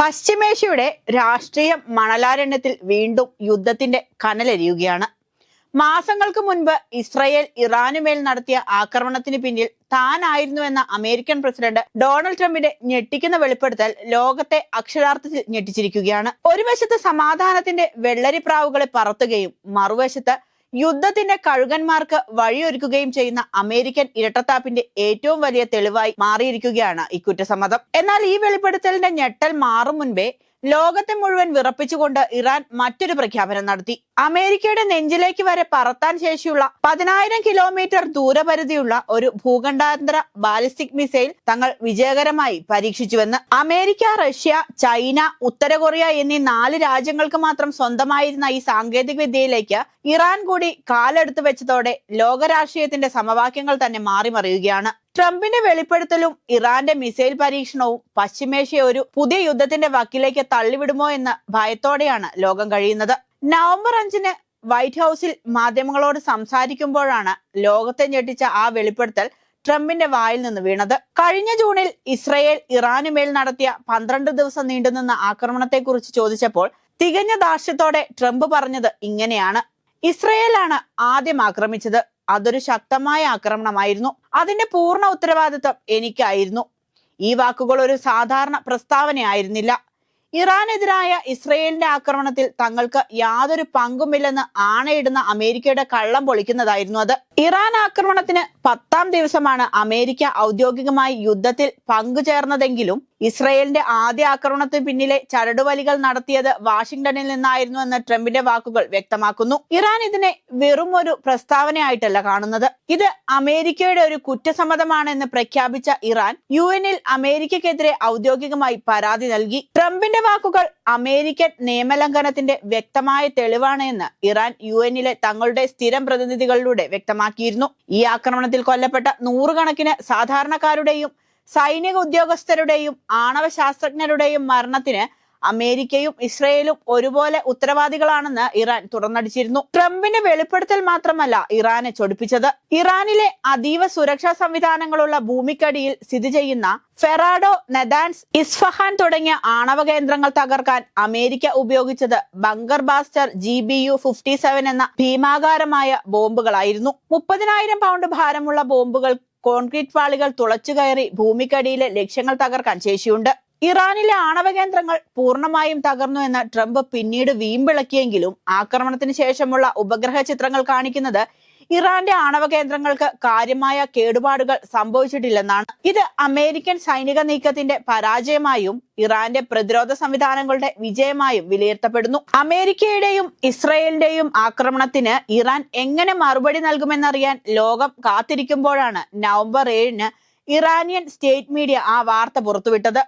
പശ്ചിമേഷ്യയുടെ രാഷ്ട്രീയ മണലാരണ്യത്തിൽ വീണ്ടും യുദ്ധത്തിന്റെ കനലെരിയുകയാണ്. മാസങ്ങൾക്ക് മുൻപ് ഇസ്രയേൽ ഇറാനുമേൽ നടത്തിയ ആക്രമണത്തിന് പിന്നിൽ താനായിരുന്നുവെന്ന അമേരിക്കൻ പ്രസിഡന്റ് ഡൊണാൾഡ് ട്രംപിന്റെ ഞെട്ടിക്കുന്ന വെളിപ്പെടുത്തൽ ലോകത്തെ അക്ഷരാർത്ഥത്തിൽ ഞെട്ടിച്ചിരിക്കുകയാണ്. ഒരു വശത്ത് സമാധാനത്തിന്റെ വെള്ളരിപ്രാവുകളെ പറത്തുകയും മറുവശത്ത് യുദ്ധത്തിന്റെ കഴുകന്മാർക്ക് വഴിയൊരുക്കുകയും ചെയ്യുന്ന അമേരിക്കൻ ഇരട്ടത്താപ്പിന്റെ ഏറ്റവും വലിയ തെളിവായി മാറിയിരിക്കുകയാണ് ഈ കുറ്റസമ്മതം. എന്നാൽ ഈ വെളിപ്പെടുത്തലിന്റെ ഞെട്ടൽ മാറും മുൻപേ ലോകത്തെ മുഴുവൻ വിറപ്പിച്ചുകൊണ്ട് ഇറാൻ മറ്റൊരു പ്രഖ്യാപനം നടത്തി. അമേരിക്കയുടെ നെഞ്ചിലേക്ക് വരെ പറത്താൻ ശേഷിയുള്ള പതിനായിരം കിലോമീറ്റർ ദൂരപരിധിയുള്ള ഒരു ഭൂഖണ്ഡാന്തര ബാലിസ്റ്റിക് മിസൈൽ തങ്ങൾ വിജയകരമായി പരീക്ഷിച്ചുവെന്ന് അമേരിക്ക റഷ്യ ചൈന ഉത്തര കൊറിയ എന്നീ നാല് രാജ്യങ്ങൾക്ക് മാത്രം സ്വന്തമായിരുന്ന ഈ സാങ്കേതിക വിദ്യയിലേക്ക് ഇറാൻ കൂടി കാലെടുത്തു വെച്ചതോടെ ലോകരാഷ്ട്രീയത്തിന്റെ സമവാക്യങ്ങൾ തന്നെ മാറിമറിയുകയാണ്. ട്രംപിന്റെ വെളിപ്പെടുത്തലും ഇറാന്റെ മിസൈൽ പരീക്ഷണവും പശ്ചിമേഷ്യ ഒരു പുതിയ യുദ്ധത്തിന്റെ വക്കിലേക്ക് തള്ളിവിടുമോ എന്ന ഭയത്തോടെയാണ് ലോകം കഴിയുന്നത്. നവംബർ അഞ്ചിന് വൈറ്റ് ഹൗസിൽ മാധ്യമങ്ങളോട് സംസാരിക്കുമ്പോഴാണ് ലോകത്തെ ഞെട്ടിച്ച ആ വെളിപ്പെടുത്തൽ ട്രംപിന്റെ വായിൽ നിന്ന് വീണത്. കഴിഞ്ഞ ജൂണിൽ ഇസ്രയേൽ ഇറാനുമേൽ നടത്തിയ പന്ത്രണ്ട് ദിവസം നീണ്ടുനിന്ന ആക്രമണത്തെക്കുറിച്ച് ചോദിച്ചപ്പോൾ തികഞ്ഞ ദാർഷ്ട്യത്തോടെ ട്രംപ് പറഞ്ഞത് ഇങ്ങനെയാണ്. ഇസ്രയേലാണ് ആദ്യം ആക്രമിച്ചത്. അതൊരു ശക്തമായ ആക്രമണമായിരുന്നു. അതിന്റെ പൂർണ ഉത്തരവാദിത്വം എനിക്കായിരുന്നു. ഈ വാക്കുകൾ ഒരു സാധാരണ പ്രസ്താവനയായിരുന്നില്ല ഇറാനെതിരായ ഇസ്രയേലിന്റെ ആക്രമണത്തിൽ തങ്ങൾക്ക് യാതൊരു പങ്കുമില്ലെന്ന് ആണയിടുന്ന അമേരിക്കയുടെ കള്ളം പൊളിക്കുന്നതായിരുന്നു അത്. ഇറാൻ ആക്രമണത്തിന് പത്താം ദിവസമാണ് അമേരിക്ക ഔദ്യോഗികമായി യുദ്ധത്തിൽ പങ്കുചേർന്നതെങ്കിലും ഇസ്രയേലിന്റെ ആദ്യ ആക്രമണത്തിന് പിന്നിലെ ചരടുവലികൾ നടത്തിയത് വാഷിംഗ്ടണിൽ നിന്നായിരുന്നു എന്ന് ട്രംപിന്റെ വാക്കുകൾ വ്യക്തമാക്കുന്നു. ഇറാൻ ഇതിനെ വെറും ഒരു പ്രസ്താവനയായിട്ടല്ല കാണുന്നത്. ഇത് അമേരിക്കയുടെ ഒരു കുറ്റസമ്മതമാണെന്ന് പ്രഖ്യാപിച്ച ഇറാൻ യു എനിൽ അമേരിക്കക്കെതിരെ ഔദ്യോഗികമായി പരാതി നൽകി. ട്രംപിന്റെ വാക്കുകൾ അമേരിക്കൻ നിയമലംഘനത്തിന്റെ വ്യക്തമായ തെളിവാണ് എന്ന് ഇറാൻ യു എന്നിലെ തങ്ങളുടെ സ്ഥിരം പ്രതിനിധികളിലൂടെ വ്യക്തമാക്കിയിരുന്നു ഈ ആക്രമണത്തിൽ കൊല്ലപ്പെട്ട നൂറുകണക്കിന് സാധാരണക്കാരുടെയും സൈനിക ഉദ്യോഗസ്ഥരുടെയും ആണവ ശാസ്ത്രജ്ഞരുടെയും മരണത്തിന് അമേരിക്കയും ഇസ്രയേലും ഒരുപോലെ ഉത്തരവാദികളാണെന്ന് ഇറാൻ തുറന്നടിച്ചിരുന്നു. ട്രംപിന്റെ വെളിപ്പെടുത്തൽ മാത്രമല്ല ഇറാനെ ചൊടിപ്പിച്ചത്. ഇറാനിലെ അതീവ സുരക്ഷാ സംവിധാനങ്ങളുള്ള ഭൂമിക്കടിയിൽ സ്ഥിതി ചെയ്യുന്ന ഫെറാഡോ നെദാൻസ് ഇസ്ഫഹാൻ തുടങ്ങിയ ആണവ കേന്ദ്രങ്ങൾ തകർക്കാൻ അമേരിക്ക ഉപയോഗിച്ചത് bunker buster G B U fifty seven എന്ന ഭീമാകാരമായ ബോംബുകളായിരുന്നു. മുപ്പതിനായിരം പൗണ്ട് ഭാരമുള്ള ബോംബുകൾ കോൺക്രീറ്റ് പാളികൾ തുളച്ചു കയറി ഭൂമിക്കടിയിലെ ലക്ഷ്യങ്ങൾ തകർക്കാൻ ശേഷിയുണ്ട്. ഇറാനിലെ ആണവ കേന്ദ്രങ്ങൾ പൂർണമായും തകർന്നു എന്ന് ട്രംപ് പിന്നീട് വീമ്പിളക്കിയെങ്കിലും ആക്രമണത്തിന് ശേഷമുള്ള ഉപഗ്രഹ ചിത്രങ്ങൾ കാണിക്കുന്നത് ഇറാന്റെ ആണവ കേന്ദ്രങ്ങൾക്ക് കാര്യമായ കേടുപാടുകൾ സംഭവിച്ചിട്ടില്ലെന്നാണ്. ഇത് അമേരിക്കൻ സൈനിക നീക്കത്തിന്റെ പരാജയമായും ഇറാന്റെ പ്രതിരോധ സംവിധാനങ്ങളുടെ വിജയമായും വിലയിരുത്തപ്പെടുന്നു. അമേരിക്കയുടെയും ഇസ്രയേലിന്റെയും ആക്രമണത്തിന് ഇറാൻ എങ്ങനെ മറുപടി നൽകുമെന്നറിയാൻ ലോകം കാത്തിരിക്കുമ്പോഴാണ് നവംബർ ഏഴിന് ഇറാനിയൻ സ്റ്റേറ്റ് മീഡിയ ആ വാർത്ത പുറത്തുവിട്ടത്.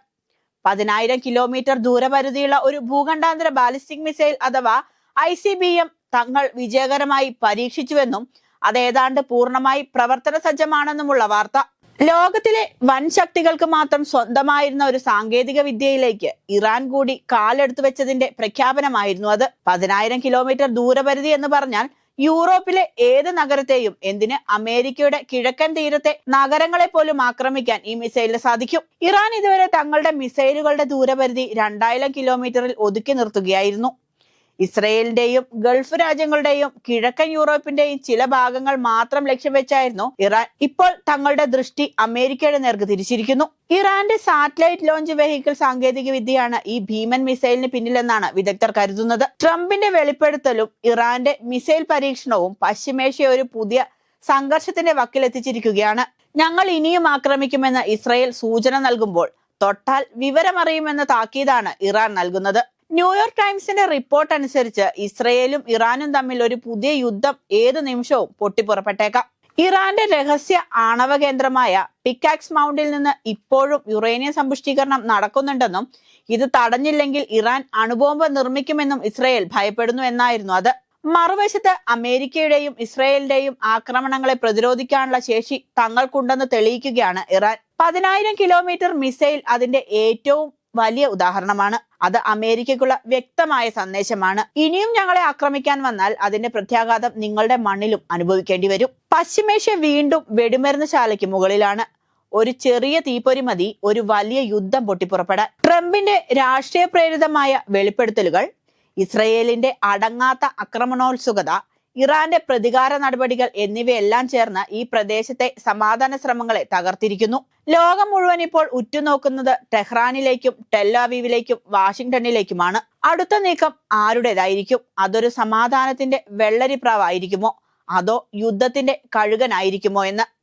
പതിനായിരം കിലോമീറ്റർ ദൂരപരിധിയുള്ള ഒരു ഭൂഖണ്ഡാന്തര ബാലിസ്റ്റിക് മിസൈൽ അഥവാ ഐ സി ബി എം തങ്ങൾ വിജയകരമായി പരീക്ഷിച്ചുവെന്നും അത് ഏതാണ്ട് പൂർണമായി പ്രവർത്തന സജ്ജമാണെന്നുമുള്ള വാർത്ത. ലോകത്തിലെ വൻ ശക്തികൾക്ക് മാത്രം സ്വന്തമായിരുന്ന ഒരു സാങ്കേതിക വിദ്യയിലേക്ക് ഇറാൻ കൂടി കാലെടുത്തു വെച്ചതിന്റെ പ്രഖ്യാപനമായിരുന്നു അത്. പതിനായിരം കിലോമീറ്റർ ദൂരപരിധി എന്ന് പറഞ്ഞാൽ യൂറോപ്പിലെ ഏത് നഗരത്തെയും എന്തിന് അമേരിക്കയുടെ കിഴക്കൻ തീരത്തെ നഗരങ്ങളെ പോലും ആക്രമിക്കാൻ ഈ മിസൈലിന് സാധിക്കും? ഇറാൻ ഇതുവരെ തങ്ങളുടെ മിസൈലുകളുടെ ദൂരപരിധി രണ്ടായിരം കിലോമീറ്ററിൽ ഒതുക്കി നിർത്തുകയായിരുന്നു. ഇസ്രയേലിന്റെയും ഗൾഫ് രാജ്യങ്ങളുടെയും കിഴക്കൻ യൂറോപ്പിന്റെയും ചില ഭാഗങ്ങൾ മാത്രം ലക്ഷ്യം വെച്ചായിരുന്നു ഇറാൻ. ഇപ്പോൾ തങ്ങളുടെ ദൃഷ്ടി അമേരിക്കയുടെ നേർക്ക് തിരിച്ചിരിക്കുന്നു. ഇറാന്റെ സാറ്റലൈറ്റ് ലോഞ്ച് വെഹിക്കിൾ സാങ്കേതിക വിദ്യയാണ് ഈ ഭീമൻ മിസൈലിന് പിന്നിലെന്നാണ് വിദഗ്ധർ കരുതുന്നത്. ട്രംപിന്റെ വെളിപ്പെടുത്തലും ഇറാന്റെ മിസൈൽ പരീക്ഷണവും പശ്ചിമേഷ്യ ഒരു പുതിയ സംഘർഷത്തിന്റെ വക്കിലെത്തിച്ചിരിക്കുകയാണ് ഞങ്ങൾ ഇനിയും ആക്രമിക്കുമെന്ന് ഇസ്രയേൽ സൂചന നൽകുമ്പോൾ തൊട്ടാൽ വിവരമറിയുമെന്ന താക്കീതാണ് ഇറാൻ നൽകുന്നത്. ന്യൂയോർക്ക് ടൈംസിന്റെ റിപ്പോർട്ട് അനുസരിച്ച് ഇസ്രയേലും ഇറാനും തമ്മിൽ ഒരു പുതിയ യുദ്ധം ഏത് നിമിഷവും പൊട്ടിപ്പുറപ്പെട്ടേക്കാം. ഇറാന്റെ രഹസ്യ ആണവ കേന്ദ്രമായ പിക്കാക്സ് മൗണ്ടിൽ നിന്ന് ഇപ്പോഴും യുറേനിയം സമ്പുഷ്ടീകരണം നടക്കുന്നുണ്ടെന്നും ഇത് തടഞ്ഞില്ലെങ്കിൽ ഇറാൻ അണുബോംബ് നിർമ്മിക്കുമെന്നും ഇസ്രയേൽ ഭയപ്പെടുന്നു എന്നായിരുന്നു അത്. മറുവശത്ത് അമേരിക്കയുടെയും ഇസ്രയേലിന്റെയും ആക്രമണങ്ങളെ പ്രതിരോധിക്കാനുള്ള ശേഷി തങ്ങൾക്കുണ്ടെന്ന് തെളിയിക്കുകയാണ് ഇറാൻ. പതിനായിരം കിലോമീറ്റർ മിസൈൽ അതിന്റെ ഏറ്റവും വലിയ ഉദാഹരണമാണ്. അത് അമേരിക്കയ്ക്കുള്ള വ്യക്തമായ സന്ദേശമാണ്. ഇനിയും ഞങ്ങളെ ആക്രമിക്കാൻ വന്നാൽ അതിന്റെ പ്രത്യാഘാതം നിങ്ങളുടെ മണ്ണിലും അനുഭവിക്കേണ്ടി വരും. പശ്ചിമേഷ്യ വീണ്ടും വെടിമരുന്ന് ശാലയ്ക്ക് മുകളിലാണ്. ഒരു ചെറിയ തീപ്പൊരി മതി ഒരു വലിയ യുദ്ധം പൊട്ടിപ്പുറപ്പെടാൻ. ട്രംപിന്റെ രാഷ്ട്രീയ പ്രേരിതമായ വെളിപ്പെടുത്തലുകൾ ഇസ്രയേലിന്റെ അടങ്ങാത്ത ആക്രമണോത്സുകത ഇറാന്റെ പ്രതികാര നടപടികൾ എന്നിവയെല്ലാം ചേർന്ന് ഈ പ്രദേശത്തെ സമാധാന ശ്രമങ്ങളെ തകർത്തിരിക്കുന്നു. ലോകം മുഴുവൻ ഇപ്പോൾ ഉറ്റുനോക്കുന്നത് ടെഹ്റാനിലേക്കും ടെല്ലാവീവിലേക്കും വാഷിംഗ്ടണിലേക്കുമാണ്. അടുത്ത നീക്കം ആരുടേതായിരിക്കും? അതൊരു സമാധാനത്തിന്റെ വെള്ളരിപ്രാവായിരിക്കുമോ? അതോ യുദ്ധത്തിന്റെ കഴുകനായിരിക്കുമോ എന്ന്?